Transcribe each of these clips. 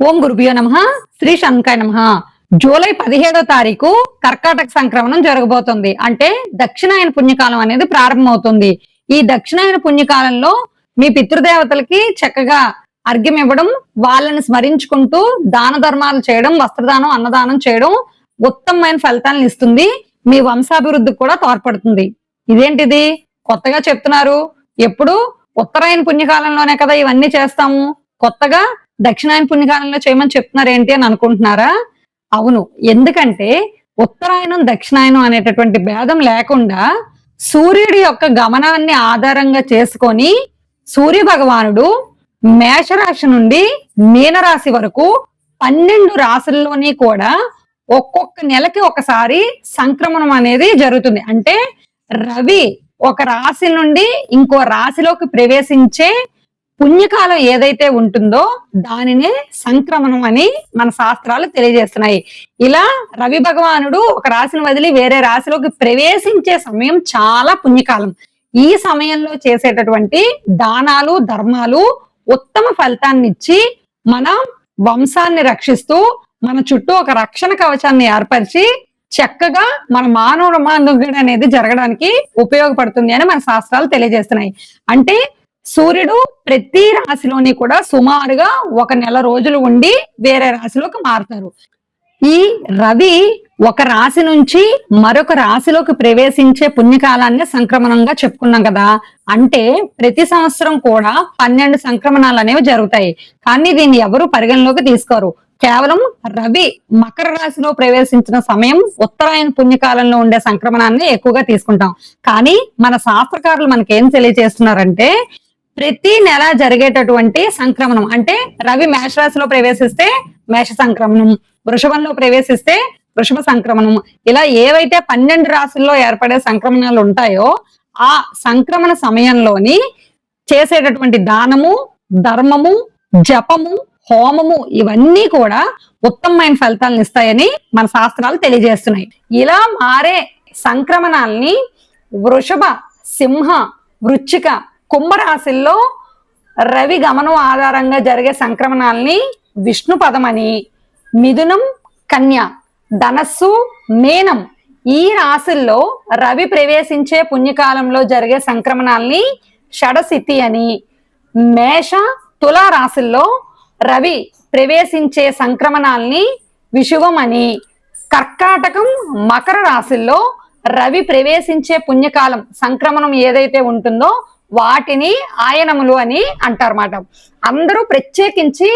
ఓం గురుభ్యో నమ. శ్రీ శంకాయ నమ. జూలై పదిహేడో తారీఖు కర్కాటక సంక్రమణం జరగబోతుంది. అంటే దక్షిణాయన పుణ్యకాలం అనేది ప్రారంభమవుతుంది. ఈ దక్షిణాయన పుణ్యకాలంలో మీ పితృదేవతలకి చక్కగా అర్ఘ్యం ఇవ్వడం వాళ్ళని స్మరించుకుంటూ దాన ధర్మాలు చేయడం వస్త్రదానం అన్నదానం చేయడం ఉత్తమమైన ఫలితాలను ఇస్తుంది. మీ వంశాభివృద్ధికి కూడా తోడ్పడుతుంది. ఇదేంటిది? కొత్తగా చెప్తున్నారు. ఎప్పుడు ఉత్తరాయణ పుణ్యకాలంలోనే కదా ఇవన్నీ చేస్తాము. కొత్తగా దక్షిణాయన పుణ్యకాలంలో చేయమని చెప్తున్నారు ఏంటి అని అనుకుంటున్నారా? అవును. ఎందుకంటే ఉత్తరాయణం దక్షిణాయనం అనేటటువంటి భేదం లేకుండా సూర్యుడి యొక్క గమనాన్ని ఆధారంగా చేసుకొని సూర్య భగవానుడు మేషరాశి నుండి మీనరాశి వరకు పన్నెండు రాశుల్లోని కూడా ఒక్కొక్క నెలకి ఒకసారి సంక్రమణం అనేది జరుగుతుంది. అంటే రవి ఒక రాశి నుండి ఇంకో రాశిలోకి ప్రవేశించే పుణ్యకాలం ఏదైతే ఉంటుందో దానినే సంక్రమణం అని మన శాస్త్రాలు తెలియజేస్తున్నాయి. ఇలా రవి భగవానుడు ఒక రాశిని వదిలి వేరే రాశిలోకి ప్రవేశించే సమయం చాలా పుణ్యకాలం. ఈ సమయంలో చేసేటటువంటి దానాలు ధర్మాలు ఉత్తమ ఫలితాన్ని ఇచ్చి మన వంశాన్ని రక్షిస్తూ మన చుట్టూ ఒక రక్షణ కవచాన్ని ఏర్పరిచి చక్కగా మన మానవ మానవుడు అనేది జరగడానికి ఉపయోగపడుతుంది అని మన శాస్త్రాలు తెలియజేస్తున్నాయి. అంటే సూర్యుడు ప్రతి రాశిలోని కూడా సుమారుగా ఒక నెల రోజులు ఉండి వేరే రాశిలోకి మారుతారు. ఈ రవి ఒక రాశి నుంచి మరొక రాశిలోకి ప్రవేశించే పుణ్యకాలాన్ని సంక్రమణంగా చెప్పుకున్నాం కదా. అంటే ప్రతి సంవత్సరం కూడా పన్నెండు సంక్రమణాలు అనేవి జరుగుతాయి. కానీ దీన్ని ఎవరు పరిగణలోకి తీసుకోరు. కేవలం రవి మకర రాశిలో ప్రవేశించిన సమయం ఉత్తరాయణ పుణ్యకాలంలో ఉండే సంక్రమణాన్ని ఎక్కువగా తీసుకుంటాం. కానీ మన శాస్త్రకారులు మనకేం తెలియజేస్తున్నారంటే ప్రతి నెల జరిగేటటువంటి సంక్రమణం. అంటే రవి మేషరాశిలో ప్రవేశిస్తే మేష సంక్రమణం వృషభంలో ప్రవేశిస్తే వృషభ సంక్రమణం. ఇలా ఏవైతే పన్నెండు రాశుల్లో ఏర్పడే సంక్రమణాలు ఉంటాయో ఆ సంక్రమణ సమయంలోని చేసేటటువంటి దానము ధర్మము జపము హోమము ఇవన్నీ కూడా ఉత్తమమైన ఫలితాలను ఇస్తాయని మన శాస్త్రాలు తెలియజేస్తున్నాయి. ఇలా మారే సంక్రమణాల్ని వృషభ సింహ వృచ్చిక కుంభరాశుల్లో రవి గమనం ఆధారంగా జరిగే సంక్రమణాల్ని విష్ణు పదమని మిథునం కన్య ధనస్సు మేనం ఈ రాశుల్లో రవి ప్రవేశించే పుణ్యకాలంలో జరిగే సంక్రమణాల్ని షడసిద్ధి అని మేష తుల రాశుల్లో రవి ప్రవేశించే సంక్రమణాల్ని విషువం అని కర్కాటకం మకర రాశుల్లో రవి ప్రవేశించే పుణ్యకాలం సంక్రమణం ఏదైతే ఉంటుందో వాటిని ఆయనములు అని అంటారన్నమాట. అందరూ ప్రత్యేకించి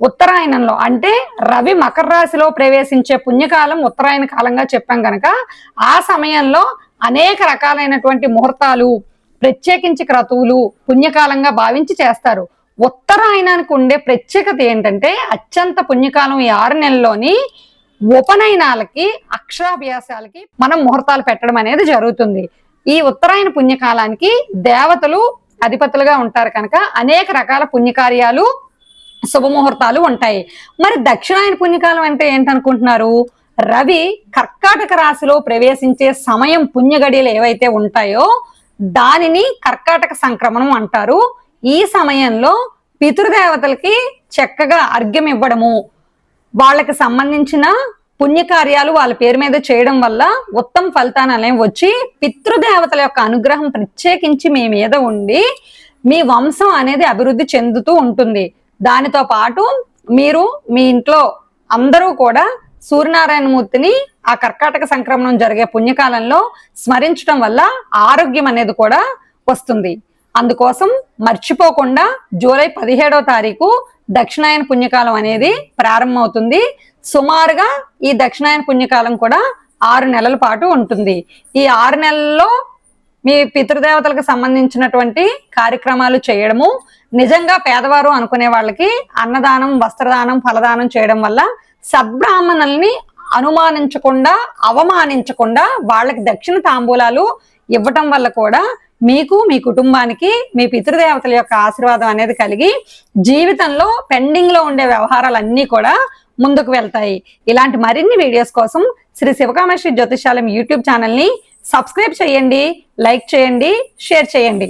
ఉత్తరాయణంలో అంటే రవి మకర రాశిలో ప్రవేశించే పుణ్యకాలం ఉత్తరాయణ కాలంగా చెప్పాం కనుక ఆ సమయంలో అనేక రకాలైనటువంటి ముహూర్తాలు ప్రత్యేకించి క్రతువులు పుణ్యకాలంగా భావించి చేస్తారు. ఉత్తరాయణానికి ఉండే ప్రత్యేకత ఏంటంటే అత్యంత పుణ్యకాలం ఈ ఆరు నెలల్లోని ఉపనయనాలకి అక్షరాభ్యాసాలకి మనం ముహూర్తాలు పెట్టడం అనేది జరుగుతుంది. ఈ ఉత్తరాయణ పుణ్యకాలానికి దేవతలు అధిపతులుగా ఉంటారు కనుక అనేక రకాల పుణ్యకార్యాలు శుభముహూర్తాలు ఉంటాయి. మరి దక్షిణాయన పుణ్యకాలం అంటే ఏంటనుకుంటున్నారు? రవి కర్కాటక రాశిలో ప్రవేశించే సమయం పుణ్యగడియలు ఏవైతే ఉంటాయో దానిని కర్కాటక సంక్రమణం అంటారు. ఈ సమయంలో పితృదేవతలకి చక్కగా అర్ఘ్యం ఇవ్వడము వాళ్ళకి సంబంధించిన పుణ్యకార్యాలు వాళ్ళ పేరు మీద చేయడం వల్ల ఉత్తమ ఫలితాలు అనేవి వచ్చి పితృదేవతల యొక్క అనుగ్రహం ప్రత్యేకించి మీ మీద ఉండి మీ వంశం అనేది అభివృద్ధి చెందుతూ ఉంటుంది. దానితో పాటు మీరు మీ ఇంట్లో అందరూ కూడా సూర్యనారాయణమూర్తిని ఆ కర్కాటక సంక్రమణం జరిగే పుణ్యకాలంలో స్మరించడం వల్ల ఆరోగ్యం అనేది కూడా వస్తుంది. అందుకోసం మర్చిపోకుండా జూలై పదిహేడవ తారీఖు దక్షిణాయన పుణ్యకాలం అనేది ప్రారంభమవుతుంది. సుమారుగా ఈ దక్షిణాయన పుణ్యకాలం కూడా ఆరు నెలల పాటు ఉంటుంది. ఈ ఆరు నెలల్లో మీ పితృదేవతలకు సంబంధించినటువంటి కార్యక్రమాలు చేయడము నిజంగా పేదవారు అనుకునే వాళ్ళకి అన్నదానం వస్త్రదానం ఫలదానం చేయడం వల్ల సబ్రాహ్మణుల్ని అనుమానించకుండా అవమానించకుండా వాళ్ళకి దక్షిణ తాంబూలాలు ఇవ్వటం వల్ల కూడా మీకు మీ కుటుంబానికి మీ పితృదేవతల యొక్క ఆశీర్వాదం అనేది కలిగి జీవితంలో పెండింగ్లో ఉండే వ్యవహారాలన్నీ కూడా ముందుకు వెళ్తాయి. ఇలాంటి మరిన్ని వీడియోస్ కోసం శ్రీ శివకామేశ్వరి జ్యోతిషాలం యూట్యూబ్ ఛానల్ని సబ్స్క్రైబ్ చేయండి లైక్ చేయండి షేర్ చేయండి.